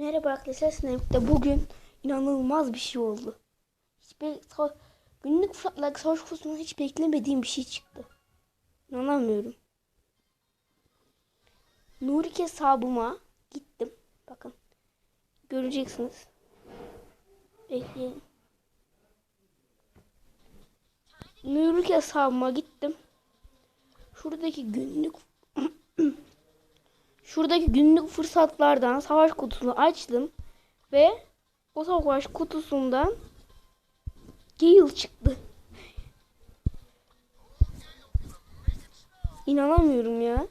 Merhaba arkadaşlar Snape'de bugün inanılmaz bir şey oldu. Hiç be- sa- günlük fıratlar savaş kutusundan hiç beklemediğim bir şey çıktı. İnanamıyorum. Nurik hesabıma gittim. Bakın. Göreceksiniz. Bekleyin. Nurik hesabıma gittim. Şuradaki günlük Şuradaki günlük fırsatlardan savaş kutusunu açtım ve o savaş kutusundan Gale çıktı. İnanamıyorum ya.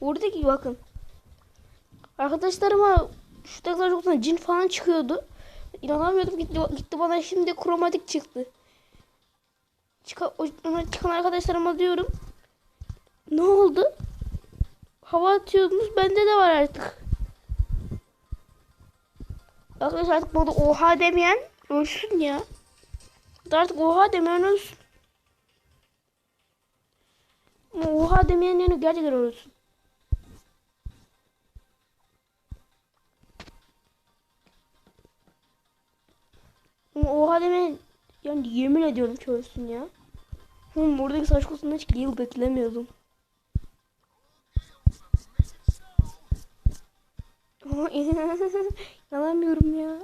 Oradaki bakın. Arkadaşlarıma şu savaş kutusundan cin falan çıkıyordu. İnanamıyordum gitti, gitti bana şimdi kromatik çıktı. Çıka, çıkan arkadaşlarıma diyorum. Ne oldu? Hava atıyordunuz. Bende de var artık. Arkadaşlar artık bana oha demeyen ölsün ya. Artık oha demeyen ölsün. Oha demeyen yani gerçekten ölsün. Oha demeyen yani yemin ediyorum ki ölsün ya. Oğlum buradaki saç kutusundan hiç yıl beklemiyordum. Ama inanamıyorum ya.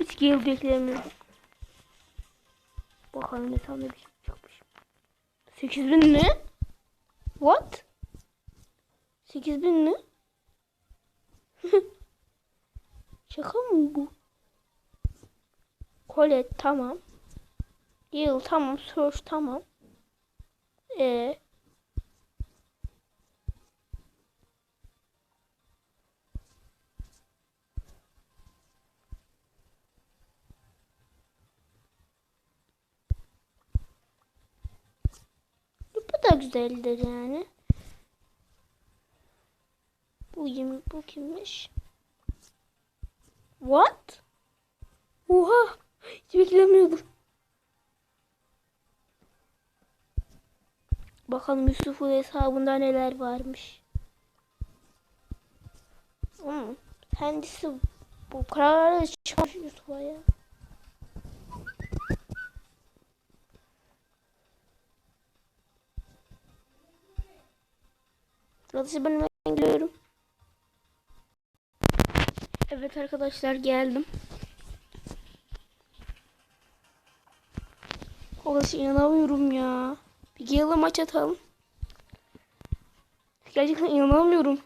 Hiç yıl beklemiyorum. Bakalım hesabına bir şey çıkmış. 8000 ne? What? 8000 ne? Şaka mı bu? Colette tamam. Yıl tamam. Search tamam. E Bu da güzeldir yani. Bu kim, bu kimmiş? What? Oha! Hiç beklemiyordum. Bakalım Yusuf'un hesabında neler varmış. Hmm. Kendisi bu kararı çıkmış Yusuf'a ya. Arkadaşlar ben hemen geliyorum. Evet arkadaşlar geldim. Arkadaşlar inanamıyorum ya. Bir Gale'la maç atalım. Gerçekten inanamıyorum.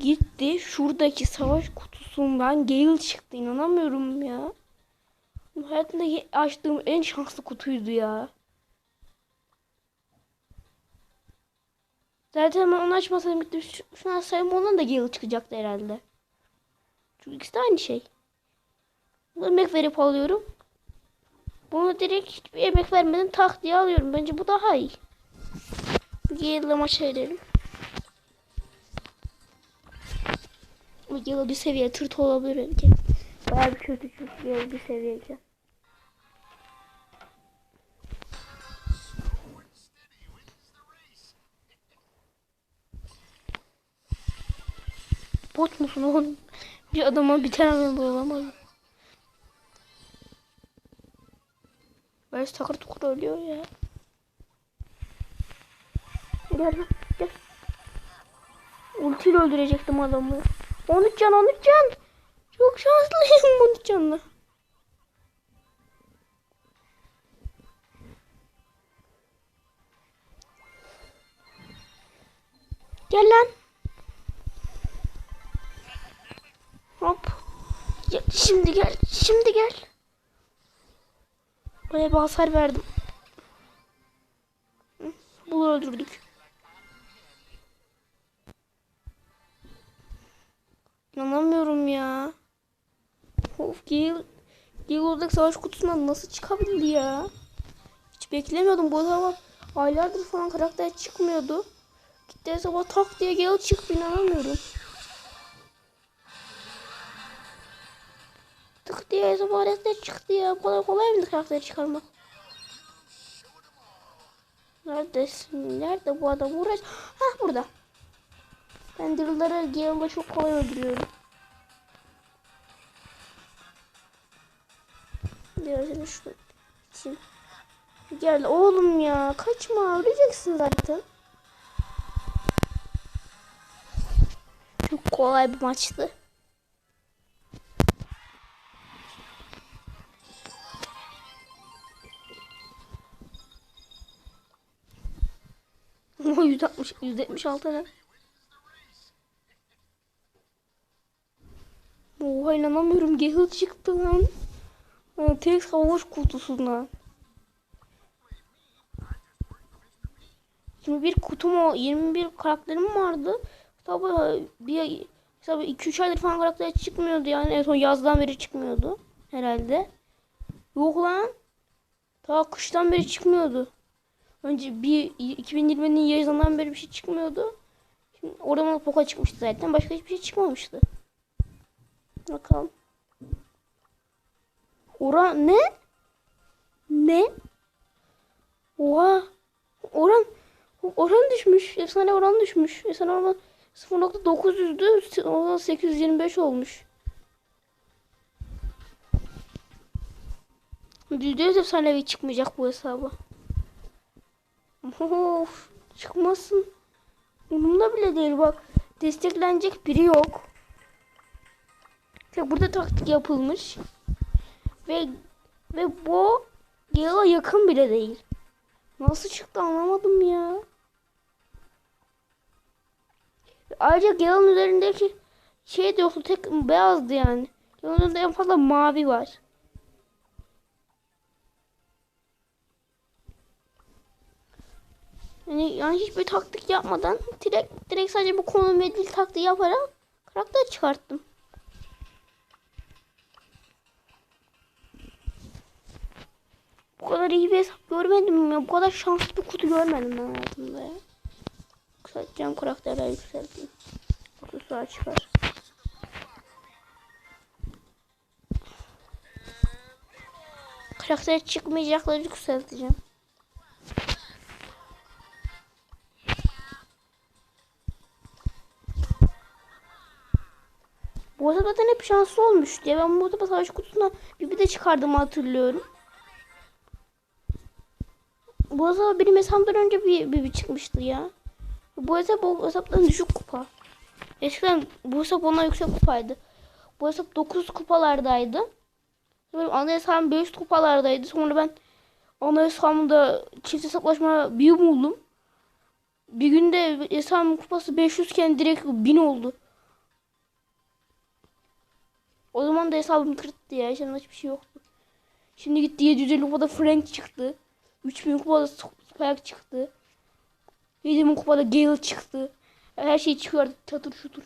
Gitti şuradaki savaş kutusundan Gale çıktı. İnanamıyorum ya. Hayatımda açtığım en şanslı kutuydu ya. Zaten ben onu açmasaydım gittim. Şunu açsaydım ondan da Gale çıkacaktı herhalde. Çünkü ikisi de aynı şey. Emek verip alıyorum. Bunu direkt hiçbir emek vermeden tak diye alıyorum. Bence bu daha iyi. Gale'la maça edelim. Gale bir seviye tırt olabilir belki. Bayağı bir kötü çünkü Gale bir seviyeyken. Bot musun oğlum? Bir adama bir tane bulamadım. Ben takır tukur ölüyor ya. Gel lan gel. Ultiyle öldürecektim adamı. 13 can 13 can. Çok şanslıyım 13 canla. Gel lan. Hop. Ya, şimdi gel. Şimdi gel. Baya bir hasar verdim. Bunu öldürdük. İnanamıyorum ya. Of Gale. Gale oradaki savaş kutusundan nasıl çıkabildi ya? Hiç beklemiyordum bu zaman. Aylardır falan karakter çıkmıyordu. Gitti sabah tak diye Gale çıktı inanamıyorum. Tık diye sabah karakter çıktı ya. Kadar kolay mıydı karakter çıkarmak? Neredesin? Nerede bu adam? Uğraş. Hah burada. Ben dırılları Gale'la çok kolay öldürüyorum. Seni şurada için. Gel oğlum ya. Kaçma. Öleceksin zaten. Çok kolay bir maçtı. Ama 160, 176 ne? Oha inanamıyorum. Gale çıktı lan. Tek savaş kutusundan. 21 kutum o 21 karakterim vardı. Tabi bir tabi 2-3 aydır falan karakter çıkmıyordu yani en son yazdan beri çıkmıyordu herhalde. Yok lan. Ta kıştan beri çıkmıyordu. Önce bir 2020'nin yazından beri bir şey çıkmıyordu. Şimdi oradan poka çıkmıştı zaten. Başka hiçbir şey çıkmamıştı. Bakalım. Oran ne? Ne? Oha. Oran oran düşmüş. Efsane oran düşmüş. Efsane oran 0.900'dü. Oradan 825 olmuş. %100 efsanevi çıkmayacak bu hesaba. Of, çıkmasın. Umurumda bile değil bak. Desteklenecek biri yok. Tek burada taktik yapılmış. Ve ve bu Gale'a yakın bile değil. Nasıl çıktı anlamadım ya. Ayrıca Gale'ın üzerindeki şey de yoktu tek beyazdı yani. Gale'ın en fazla mavi var. Yani, yani hiçbir taktik yapmadan direkt, direkt sadece bu konum ve dil taktiği yaparak karakter çıkarttım. Bu kadar iyi bir hesap görmedim ya. Bu kadar şanslı bir kutu görmedim ben hayatımda ya. Yükselteceğim karakterleri yükselteyim. Aksesuar çıkar. Karakter çıkmayacakları yükselteceğim. Bu arada zaten hep şanslı olmuş diye ben bu arada savaş kutusuna bir de çıkardığımı hatırlıyorum. Bu hesap benim hesabımdan önce bir, bir, bir çıkmıştı ya. Bu hesap o hesaptan düşük kupa. Eskiden bu hesap ona yüksek kupaydı. Bu hesap 9 kupalardaydı. Benim ana hesabım 500 kupalardaydı. Sonra ben ana hesabımda çift hesaplaşma bir buldum. Bir günde hesabımın kupası 500 iken direkt 1000 oldu. O zaman da hesabım kırıktı ya. Şimdi hiçbir şey yoktu. Şimdi gitti 750 kupada Frank çıktı. 3000 kupada Spike çıktı. 7000 kupada Gale çıktı. Her şey çıkıyor artık çatır şutur.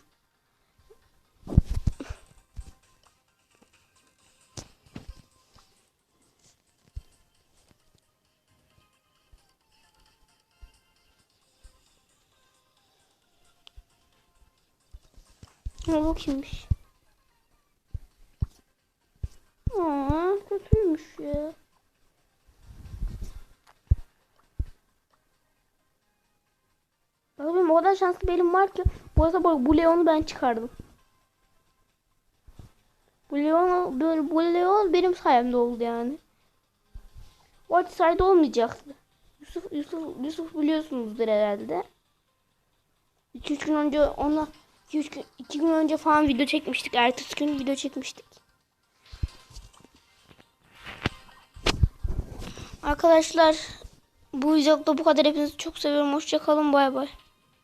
Ne bu kimmiş? Kadar şanslı bir elim var ki bu arada bak bu Leon'u ben çıkardım. Bu Leon, böyle bu Leon benim sayemde oldu yani. O sayede olmayacaktı. Yusuf, Yusuf, Yusuf biliyorsunuzdur herhalde. 2-3 gün önce ona 2 gün, iki gün önce falan video çekmiştik. Ertesi gün video çekmiştik. Arkadaşlar bu videoda bu kadar. Hepinizi çok seviyorum. Hoşçakalın. Bay bay.